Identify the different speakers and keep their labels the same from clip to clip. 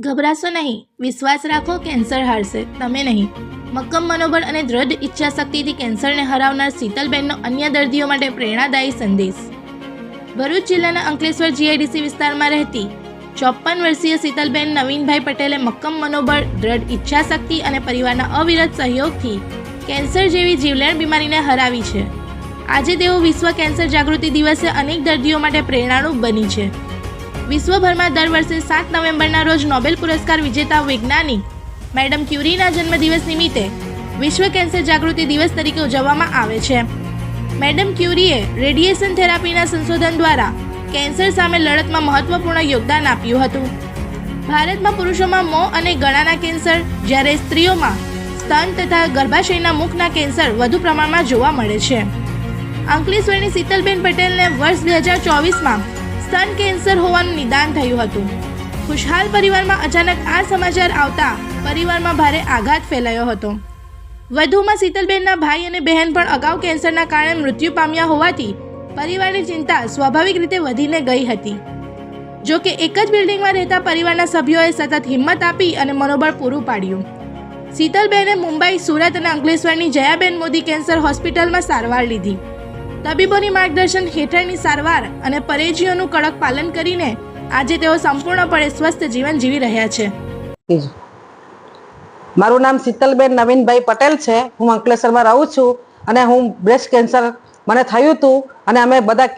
Speaker 1: ગભરાશો નહીં. વિશ્વાસ રાખો, કેન્સર હારશે. તમે નહીં. મક્કમ મનોબળ અને દ્રઢ ઈચ્છાશક્તિથી કેન્સરને હરાવનાર શીતલબેનનો અન્ય દર્દીઓ માટે પ્રેરણાદાયી સંદેશ. ભરૂચ જિલ્લાના અંકલેશ્વર જીઆઈડીસી વિસ્તારમાં રહેતી ચોપન વર્ષીય શીતલબેન નવીનભાઈ પટેલે મક્કમ મનોબળ, દ્રઢ ઈચ્છાશક્તિ અને પરિવારના અવિરત સહયોગથી કેન્સર જેવી જીવલેણ બીમારીને હરાવી છે. આજે તેઓ વિશ્વ કેન્સર જાગૃતિ દિવસે અનેક દર્દીઓ માટે પ્રેરણારૂપ બની છે. વિશ્વભરમાં દર વર્ષે સાત નવેમ્બરના રોજ નોબેલ પુરસ્કાર વિજેતા વૈજ્ઞાનિક મેડમ ક્યુરીના જન્મદિવસ નિમિત્તે વિશ્વ કેન્સર જાગૃતિ દિવસ તરીકે ઉજવવામાં આવે છે. મેડમ ક્યુરીએ રેડિયેશન થેરાપીના સંશોધન દ્વારા કેન્સર સામે લડતમાં મહત્વપૂર્ણ યોગદાન આપ્યું હતું. ભારતમાં પુરુષોમાં મોં અને ગળાના કેન્સર, જ્યારે સ્ત્રીઓમાં સ્તન તથા ગર્ભાશયના મુખના કેન્સર વધુ પ્રમાણમાં જોવા મળે છે. અંકલેશ્વરની શીતલબેન પટેલને વર્ષ બે હજાર ચોવીસમાં સ્તન કેન્સર હોવાનું નિદાન થયું હતું. ખુશહાલ પરિવારમાં અચાનક આ સમાચાર આવતા પરિવારમાં ભારે આઘાત ફેલાયો હતો. વધુમાં શીતલબેનના ભાઈ અને બહેન પણ અગાઉ કેન્સરના કારણે મૃત્યુ પામ્યા હોવાથી પરિવારની ચિંતા સ્વાભાવિક રીતે વધીને ગઈ હતી. જો કે એક જ બિલ્ડિંગમાં રહેતા પરિવારના સભ્યોએ સતત હિંમત આપી અને મનોબળ પૂરું પાડ્યું. શીતલબેને મુંબઈ, સુરત અને અંકલેશ્વરની જયાબેન મોદી કેન્સર હોસ્પિટલમાં સારવાર લીધી. તબીબોની માર્ગદર્શન હેઠળની સારવાર અને પરેજીઓનું કડક પાલન કરીને આજે તેઓ સંપૂર્ણપણે સ્વસ્થ જીવન જીવી રહ્યા છે.
Speaker 2: મારું નામ શીતલબેન નવીનભાઈ પટેલ છે. હું અંકલેશ્વરમાં રહું છું અને હું બ્રેસ્ટ કેન્સર મને થયું હતું અને અમે બધા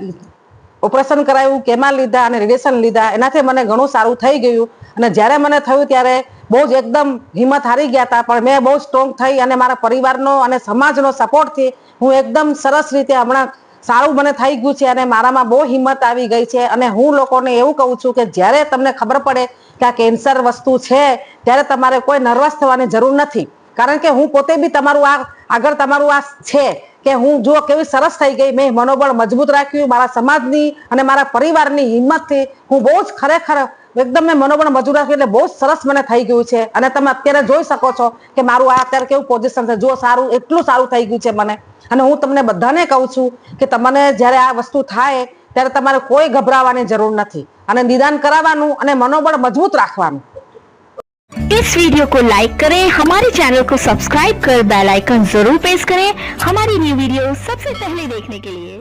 Speaker 2: ઓપરેશન કરાયું કેમાં લીધા અને રેડિયેશન લીધા. એનાથી મને ઘણું સારું થઈ ગયું અને જ્યારે મને થયું ત્યારે બહુ જ એકદમ હિંમત હારી ગયા હતા પણ મેં બહુ સ્ટ્રોંગ થઈ અને મારા પરિવારનો અને સમાજનો સપોર્ટથી હું એકદમ સરસ રીતે હમણાં સારું મને થઈ ગયું છે અને મારામાં બહુ હિંમત આવી ગઈ છે. અને હું લોકોને એવું કહું છું કે જ્યારે તમને ખબર પડે કે આ કેન્સર વસ્તુ છે, ત્યારે તમારે કોઈ નર્વસ થવાની જરૂર નથી. કારણ કે હું પોતે બી તમારું આ, આગળ તમારું આ છે કે હું જો કેવી સરસ થઈ ગઈ, મેં મનોબળ મજબૂત રાખ્યું, મારા સમાજની અને મારા પરિવારની હિંમતથી હું બહુ જ ખરેખર એકદમ મેં મનોબળ મજબૂત રાખ્યું એટલે બહુ જ સરસ મને થઈ ગયું છે અને તમે અત્યારે જોઈ શકો છો કે મારું આ અત્યારે કેવું પોઝિશન છે જો સારું એટલું સારું થઈ ગયું છે મને અને હું તમને બધાને કહું છું કે તમને જ્યારે આ વસ્તુ થાય ત્યારે તમારે કોઈ ગભરાવાની જરૂર નથી અને નિદાન કરાવવાનું અને મનોબળ મજબૂત રાખવાનું
Speaker 3: इस वीडियो को लाइक करें हमारे चैनल को सब्सक्राइब कर बेल आइकन जरूर प्रेस करें हमारी न्यू वीडियो सबसे पहले देखने के लिए